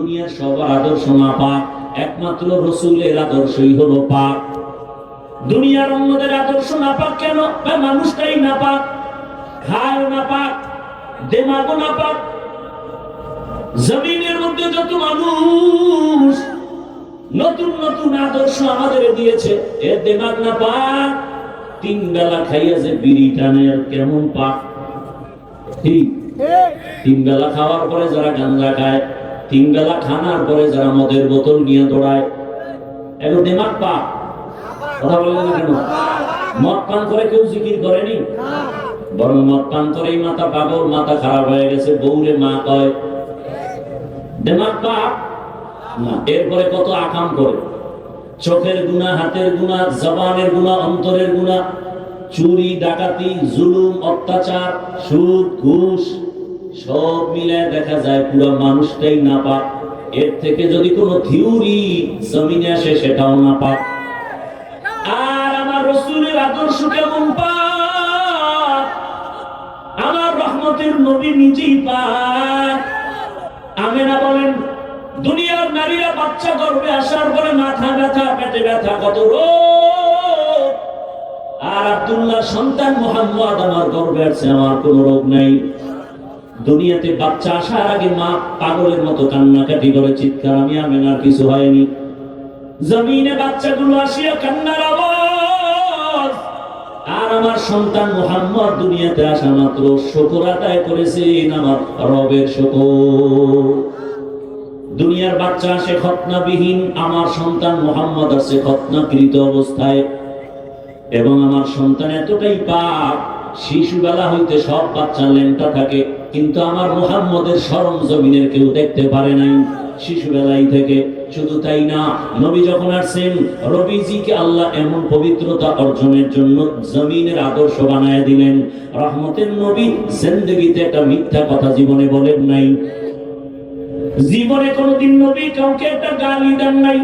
দুনিয়ার সবার আদর্শ না পাক একমাত্র রসুলের আদর্শই হলো পাক। দুনিয়ার অন্যদের আদর্শ না পাক কেন মানুষটাই না পাক খায় না পাক দেমাগও না পাক জমিনের মধ্যে যত মানুষ নতুন নতুন আদর্শ আমাদের দিয়েছে এর দেমাগ না পাক? তিন বেলা খাইয়া যে বিড়ি টানে কেমন পাক? ঠিক। তিন বেলা খাওয়ার পরে যারা গাঞ্জা খায় তিন বেলা খানার পরে যারা মদের বোতল নিয়ে দৌড়ায় এখন দেমাগ পাক কথা বলেন না কেন? মদ পান করে কেউ জিকির করেনি? বরং মদ পান করেই মাথা পাগল, মাথা খারাপ হয়ে গেছে, বউরে মা কয় দেমাগ পাক না, এরপরে কত আকাম করে। চোখের গুণা, হাতের গুণা, জবানের গুণা, অন্তরের গুণা, চুরি, ডাকাতি, জুলুম, অত্যাচার, সুদ, ঘুষ সব মিলে দেখা যায় পুরো মানুষটাই না পাক এর থেকে যদি কোনো থিওরি জমিনে আসে, সেটাও না পাক আর আমার রসুলের আদর্শ কেমন পাক? আমার রহমতের নবী নিজেই পাক। আমেনা বলেন, দুনিয়ার নারীরা বাচ্চা গর্ভে আসার পরে মাথা ব্যথা, পেটে ব্যথা কত রোগ? আর আব্দুল্লাহ সন্তান মোহাম্মদ আমার গর্ভে আছে, আমার কোন রোগ নাই। দুনিয়াতে বাচ্চা আসার আগে মা পাগলের মতো কান্নাকাটি করে, চিৎকার, আমি আমেনার কিছু হয়নি। জমিনে বাচ্চাগুলো আসিয়া কান্নার আওয়াজ। আর আমার সন্তান মোহাম্মদ দুনিয়াতে আসা মাত্র শকর আদায় করেছেন আমার রবের শকর। দুনিয়ার বাচ্চা আসে খতনাবিহীন, আমার সন্তান মোহাম্মদ আছে খতনাকৃত অবস্থায়। এবং আমার সন্তান এতটাই পাপ, শিশুবেলা হইতে সব বাচ্চা লেনটা থাকে। কিন্তু আমার মোহাম্মদের সরম জমিনের কেউ দেখতে পারে নাই। শিশুবেলাই থেকে শুধু তাই না, নবী যখন আসছেন, রবিজিকে আল্লাহ এমন পবিত্রতা অর্জনের জন্য জমিনের আদর্শ বানায় দিলেন। রহমতের নবী জিন্দগিতে একটা মিথ্যা কথা জীবনে বলেন নাই। জীবনে কোনোদিন নবী কাউকে একটা গালি দেন নাই।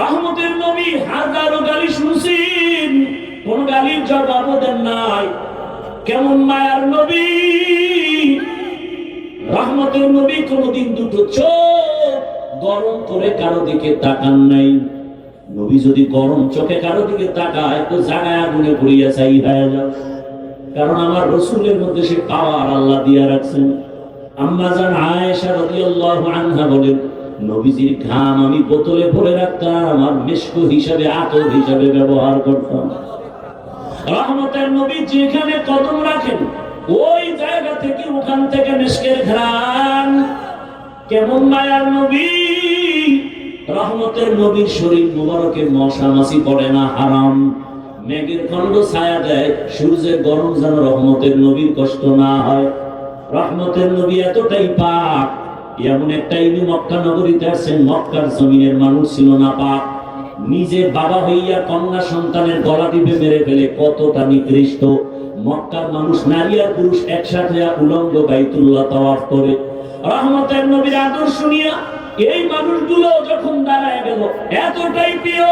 রহমতের নবী হাজারো গালি শুনছেন, কোন গালির জবাবও দেন নাই। কেমন মায়ার নবী? রহমতের নবী কোনদিন দুটো চোখ গরম করে কারও দিকে তাকান নাই। নবী যদি গরম চোখে কারও দিকে তাকায়, তো জাগায় আগুনে পড়িয়া চাই হয়ে যাও কারণ আমার রসুলের মধ্যে সে পাওয়ার আল্লাহ দিয়া রাখছেন। আম্মা জান আয়েশা রাদিয়াল্লাহু আনহা বলেন, নবীজির ঘাম আমি বোতলে ভরে রাখতাম আমার মেশকো হিসাবে, আতর হিসাবে ব্যবহার করতাম। রহমতের নবী যেখানে কদম রাখেন, ওই জায়গা থেকে ওখান থেকে মেশকের ঘ্রাণ। কেমন মায়ার নবী? রহমতের নবীর শরীর মুবারকে মশা মাছি পড়ে না, হারাম। মেঘের খণ্ড ছায়া দেয়, সূর্যের গরম যেন রহমতের নবীর কষ্ট না হয়। রহমতের নবী এতটাই পাক, এমন একটা ইনি মক্কা নগরীতে আছেন, মক্কার জমিনের মানুষ ছিল না পাক। নিজে বাবা হইয়া কন্যা সন্তানের গলা টিপে মেরে ফেলে, কতটা নিকৃষ্ট। মক্কার মানুষ, নারী আর পুরুষ একসাথে উলঙ্গ বাইতুল্লাহ তাওয়াফ করে। রহমতের নবীর আদর্শ নিয়ে এই মানুষগুলো যখন দাঁড়ায় গেল, এতটাই প্রিয়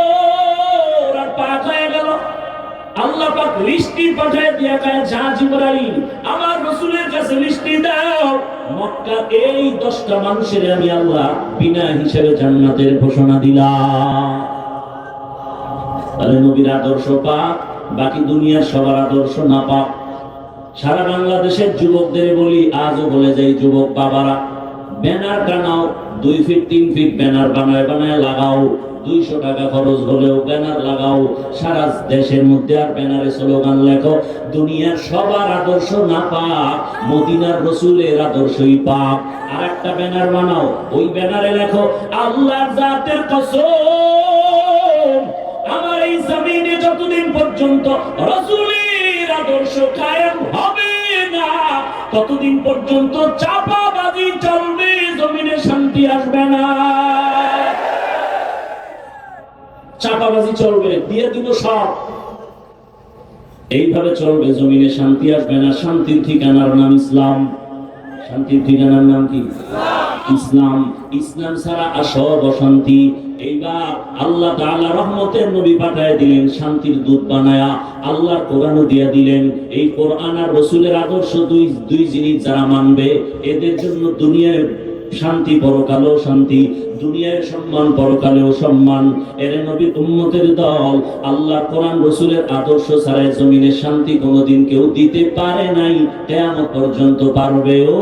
আর পাক হয়ে গেল। আল্লাহ পাক লিস্টি পাঠায় দিয়া কায়, যা জিবরাইল, আমার রসুলের কাছে লিস্টি দাও। মক্কা এই দশটা মানুষের আমি আল্লাহ বিনা হিসেবে জান্নাতের ঘোষণা দিলাম। তাহলে নবীর আদর্শ পাক, বাকি দুনিয়ার সবার আদর্শ না পাক। সারা বাংলাদেশের যুবকদের বলি, আজও বলে যাই যুবক বাবারা, ব্যানার টানাও দুই ফিট, তিন ফিট ব্যানার বানায় বানায় লাগাও। দুইশো টাকা খরচ হলেও ব্যানার লাগাও। সারা দেশের মধ্যে আর ব্যানারে স্লোগান লেখো, দুনিয়ার সবার আদর্শ না পাক, মদিনার রসুলের আদর্শই পাক। আর একটা ব্যানার বানাও, ওই ব্যানারে লেখো, আল্লাহর জাতের কসম। পর্যন্ত রসুলের আদর্শ কায়েম হবে না। ততদিন পর্যন্ত চাপাবাজি চলবে, জমিনে শান্তি আসবে না। চাপাবাজি চলবে, দিয়ে দিব সব। এইভাবে চলবে, জমিনে শান্তি আসবে না। শান্তির ঠিকানার নাম ইসলাম। শান্তির ঠিকানার নাম কি? ইসলাম ইসলাম ছাড়া আসব অশান্তি। এইবার আল্লাহ তাআলা রহমতের নবী পাঠায় দিলেন, শান্তির দূত বানায়া আল্লাহর কোরআনও দিয়া দিলেন। এই কোরআন আর রসুলের আদর্শ দুই দুই জিনিস যারা মানবে, এদের জন্য দুনিয়ায় শান্তি পরকালেও শান্তি দুনিয়ায় সম্মান পরকালেও সম্মান। এর নবী, উম্মতের দল আল্লাহ কোরআন, রসুলের আদর্শ ছাড়াই জমিনে শান্তি কোনোদিন কেউ দিতে পারে নাই, কেয়ামত পর্যন্ত পারবেও